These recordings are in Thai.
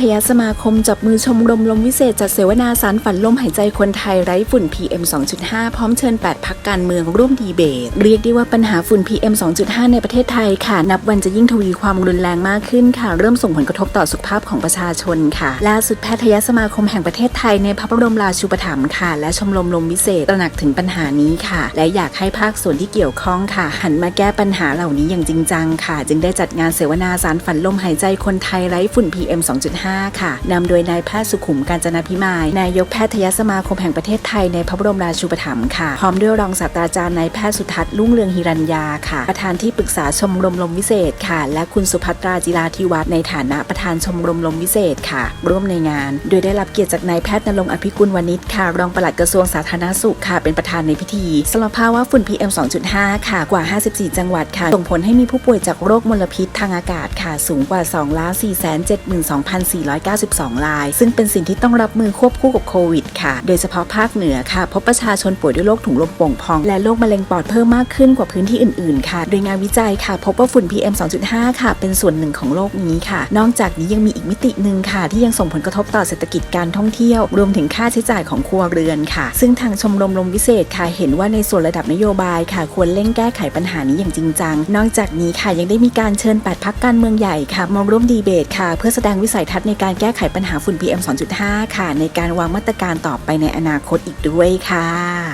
ทยสมาคมจับมือชมรมลมวิเศษจัดเสวนาสารฝันลมหายใจคนไทยไร้ฝุ่น PM 2.5 พร้อมเชิญ 8 พักการเมืองร่วมดีเบต เรียกได้ว่าปัญหาฝุ่น PM 2.5 ในประเทศไทยค่ะ นับวันจะยิ่งทวีความรุนแรงมากขึ้นค่ะ เริ่มส่งผลกระทบต่อสุขภาพของประชาชนค่ะ ล่าสุดแพทยสมาคมแห่งประเทศไทยในพระบรมราชูปถัมภ์ค่ะ และชมรมลมวิเศษตระหนักถึงปัญหานี้ค่ะ และอยากให้ภาคส่วนที่เกี่ยวข้องค่ะ หันมาแก้ปัญหาเหล่านี้อย่างจริงจังค่ะ จึงได้จัดงานเสวนาสารฝันลมหายใจคนไทยไร้ฝุ่น PM 2.5ค่ะนำโดยนายแพทย์สุขุมกาญจนาพิมาย นายกแพทยสมาคมแห่งประเทศไทยในพระบรมราชูปถัมภ์ค่ะ พร้อมด้วยรองศาสตราจารย์นายแพทย์สุทัศน์ลุ่งเรืองฮิรัญญาค่ะ ประธานที่ปรึกษาชมรมลมวิเศษค่ะ และคุณสุภัตราจิราธิวัฒน์ในฐานะประธานชมรมลมวิเศษค่ะ ร่วมในงาน โดยได้รับเกียรติจากนายแพทย์นรงอภิกุลวณิชค่ะ รองปลัดกระทรวงสาธารณสุขค่ะ เป็นประธานในพิธีสำหรับภาวะฝุ่น PM 2.5 ค่ะ กว่า 54 จังหวัดค่ะ ส่งผลให้มีผู้ป่วยจากโรคมลพิษทางอากาศค่ะ สูงกว่า2,472,000 72,492 ราย ซึ่งเป็นสิ่งที่ต้องรับมือควบคู่กับโควิดค่ะ โดยเฉพาะภาคเหนือค่ะ พบประชาชนป่วยด้วยโรคถุงลมโป่งพอง และโรคมะเร็งปอดเพิ่มมากขึ้นกว่าพื้นที่อื่นๆ ค่ะ โดยงานวิจัยค่ะ พบว่าฝุ่น PM 2.5 ค่ะ เป็นส่วนหนึ่งของโลกนี้ค่ะ นอกจากนี้ยังมีอีกมิติหนึ่งค่ะ ที่ยังส่งผลกระทบต่อเศรษฐกิจการท่องเที่ยว รวมถึงค่าใช้จ่ายของครัวเรือนค่ะ ซึ่งทางชมรมลมวิเศษค่ะ เห็นว่าในส่วนระดับนโยบายค่ะ ควรเร่งแก้ไขปัญหานี้อย่างจริงจัง นอกจากนี้ค่ะยังได้มีการเชิญ8พักการเมืองใหญ่ค่ะมาร่วมดีเบตค่ะ เพื่อแสดงวิสัยทัศน์ในการแก้ไขปัญหาฝุ่น PM 2.5 ค่ะ ในการวางมาตรการต่อไปในอนาคตอีกด้วยค่ะ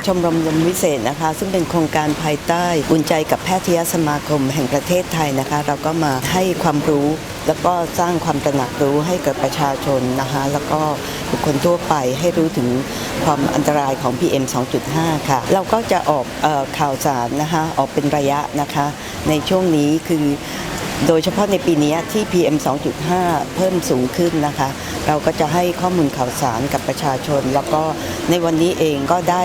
ชมรมลมวิเศษนะคะ ซึ่งเป็นโครงการภายใต้บุญใจกับแพทยสมาคมแห่งประเทศไทยนะคะ เราก็มาให้ความรู้แล้วก็สร้างความตระหนักรู้ให้กับประชาชนนะคะ แล้วก็บุคคลทั่วไปให้รู้ถึงความอันตรายของ PM 2.5 ค่ะ เราก็จะออกออข่าวสารนะคะ ออกเป็นระยะนะคะ ในช่วงนี้คือ โดยเฉพาะในปีนี้ที่ PM 2.5 เพิ่มสูงขึ้นนะคะ เราก็จะให้ข้อมูลข่าวสารกับประชาชน แล้วก็ในวันนี้เองก็ได้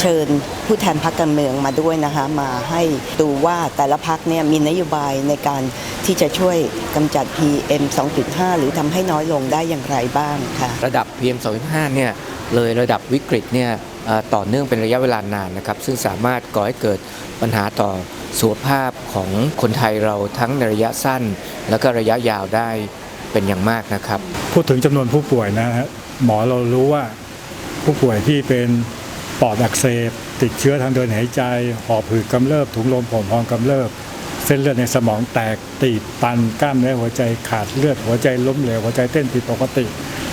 เชิญผู้แทนพรรคการเมืองมาด้วยนะคะมาให้ดูว่าแต่ละพรรคเนี่ยมีนโยบายในการที่จะช่วยกำจัด PM 2.5 หรือทำให้น้อยลงได้อย่างไรบ้างค่ะ ระดับ PM 2.5 เนี่ยเลยระดับวิกฤตเนี่ย ต่อเนื่องเป็นระยะเวลานานนะครับ ซึ่งสามารถก่อให้เกิดปัญหาต่อสุขภาพของคนไทยเราทั้งในระยะสั้น แล้วก็ระยะยาวได้เป็นอย่างมากนะครับ พูดถึงจำนวนผู้ป่วยนะฮะหมอเรารู้ว่าผู้ป่วยที่เป็นปอดอักเสบติดเชื้อทางเดินหายใจหอบหืดกำเริบถุงลมโป่งพองกำเริบเส้นเลือดในสมองแตกตีบตันกล้ามเนื้อหัวใจขาดเลือดหัวใจล้มเหลวหัวใจเต้นผิดปกติ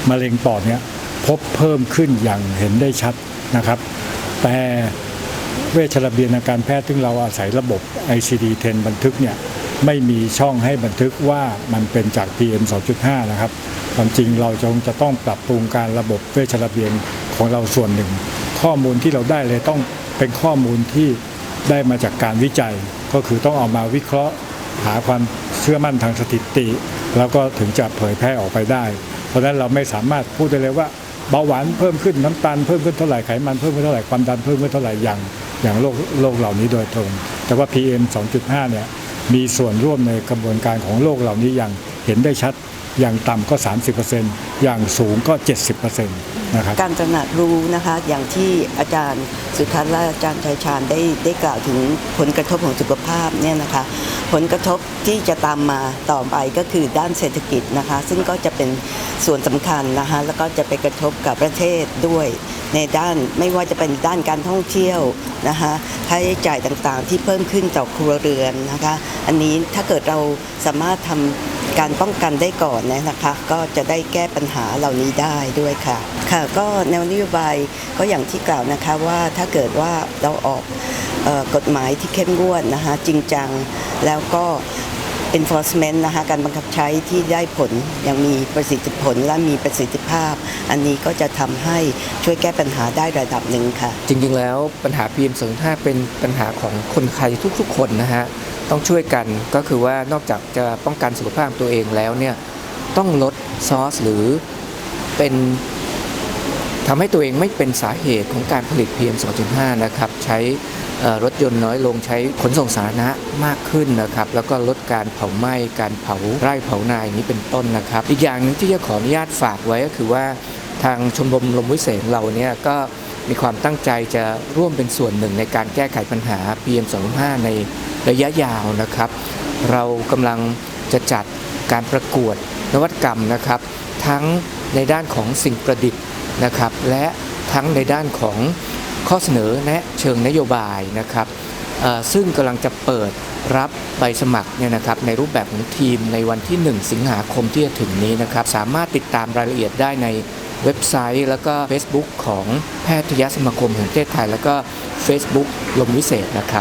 มะเร็งปอดเนี่ยพบเพิ่มขึ้นอย่างเห็นได้ชัด นะครับ แต่เวชระเบียนทาการแพทย์ซึ่งเราอาศัยระบบ ICD-10 บันทึกเนี่ยไม่มีช่องให้บันทึกว่ามันเป็นจาก PM 2.5 นะครับ ความจริงเราจงจะต้องปรับปรุงการระบบเวชระเบียนของเราส่วนหนึ่ง ข้อมูลที่เราได้เลยต้องเป็นข้อมูลที่ได้มาจากการวิจัย ก็คือต้องเอามาวิเคราะห์ หาความเชื่อมั่นทางสถิติ แล้วก็ถึงจะเผยแพร่ออกไปได้ เพราะนั้นเราไม่สามารถพูดได้เลยว่า เบาหวานเพิ่มขึ้นน้ำตาลเพิ่มขึ้นเท่าไหร่ไขมันเพิ่มขึ้นเท่าไหร่ความดันเพิ่มขึ้นเท่าไหร่อย่างอย่างโรคโรคเหล่านี้โดยตรง แต่ว่า PM 2.5เนี่ยมีส่วนร่วมในกระบวนการของโรคเหล่านี้อย่างเห็นได้ชัด อย่างต่ำก็ 30%อย่างสูงก็ 70%นะครับ การตระหนักรู้นะคะอย่างที่อาจารย์สุทัศน์และอาจารย์ชัยชาญได้ได้กล่าวถึงผลกระทบของสุขภาพเนี่ยนะคะผลกระทบที่จะตามมาต่อไปก็คือด้านเศรษฐกิจนะคะ ซึ่งก็จะเป็นส่วนสำคัญนะคะแล้วก็จะไปกระทบกับประเทศด้วย ในด้านไม่ว่าจะเป็นด้านการท่องเที่ยวนะคะค่าใช้จ่ายต่างๆ ที่เพิ่มขึ้นต่อครัวเรือนนะคะ อันนี้ถ้าเกิดเราสามารถทำ การป้องกันได้ก่อนนะคะ ก็จะได้แก้ปัญหาเหล่านี้ได้ด้วยค่ะ ค่ะก็แนวนโยบายก็อย่างที่กล่าวนะคะว่าถ้าเกิดว่าเราออกออกฎหมายที่เข้มงวดนะคะจริงจังแล้วก็ enforcement นะคะการบังคับใช้ที่ได้ผลย่างมีประสิทธิผลและมีประสิทธิภาพ อันนี้ก็จะทำให้ช่วยแก้ปัญหาได้ระดับหนึ่งค่ะ จริงๆแล้วปัญหา PM 2.5เป็นปัญหาของคนไทยทุกๆ คนนะฮะต้องช่วยกันก็คือว่านอกจากจะป้องกันสุขภาพตัวเองแล้วเนี่ยต้องลดซอสหรือเป็น ทำให้ตัวเองไม่เป็นสาเหตุของการผลิต PM 2.5 นะครับ ใช้รถยนต์น้อยลงใช้ขนส่งสาธารณะมากขึ้นนะครับ แล้วก็ลดการเผาไหม้การเผาไร่เผานาอย่างนี้เป็นต้นนะครับ อีกอย่างหนึงที่จะขออนุญาตฝากไว้ก็คือว่าทางชมรมลมวิเศษเราเนี่ยก็มีความตั้งใจจะร่วมเป็นส่วนหนึ่งในการแก้ไขปัญหา PM 2.5 ในระยะยาวนะครับ เรากำลังจะจัดการประกวดนวัตกรรมนะครับ ทั้งในด้านของสิ่งประดิษฐ์ นะครับ และทั้งในด้านของข้อเสนอแนะเชิงนโยบายนะครับซึ่งกำลังจะเปิดรับใบสมัครเนี่ยนะครับในรูปแบบของทีมในวันที่ 1 สิงหาคมที่จะถึงนี้นะครับ สามารถติดตามรายละเอียดได้ในเว็บไซต์ แล้วก็ Facebook ของแพทยสมาคมแห่งประเทศไทย แล้วก็ Facebook ลมวิเศษนะครับ